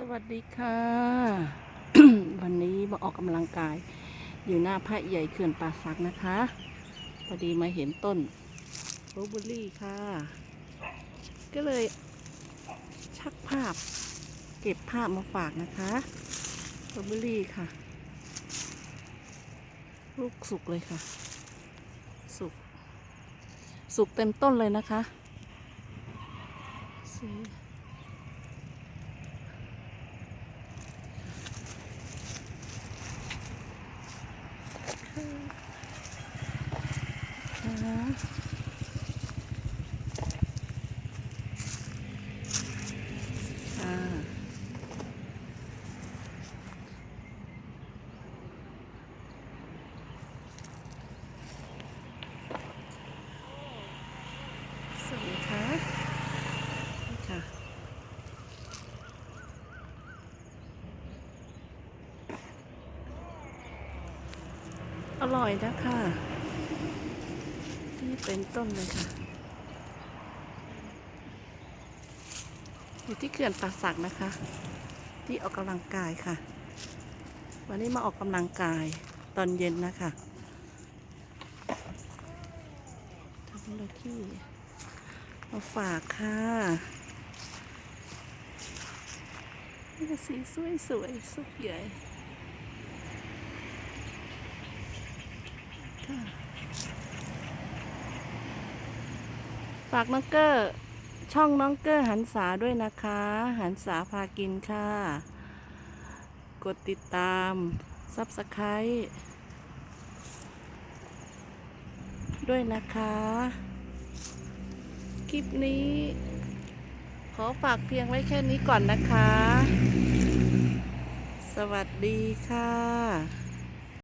สวัสดีค่ะ วันนี้มาออกกำลังกาย อยู่หน้าพระใหญ่เขื่อนป่าสักนะคะพอดีมาเห็นต้นโรบุรี่ค่ะ ก็เลยชักภาพ เก็บภาพมาฝากนะคะโรบุรี่ค่ะ ลูกสุกเลยค่ะ สุก สุกเต็มต้นเลยนะคะสี ค่ะค่ะ สวัสดีค่ะนี่ค่ะ อร่อยนะค่ะที่เป็นต้นเลยค่ะ อยู่ที่เขื่อนป่าสักนะคะ ที่ออกกำลังกายค่ะ วันนี้มาออกกำลังกายตอนเย็นนะคะทำอะไรที่มาฝากค่ะนี่ก็สีสวยสวยๆสุกใหญ่ ฝากน้องเกอร์ช่องน้องเกอร์หันษาด้วยนะคะ หันษาพากินค่ะ กดติดตามซับสไครต์ด้วยนะคะ คลิปนี้ ขอฝากเพียงไว้แค่นี้ก่อนนะคะ สวัสดีค่ะ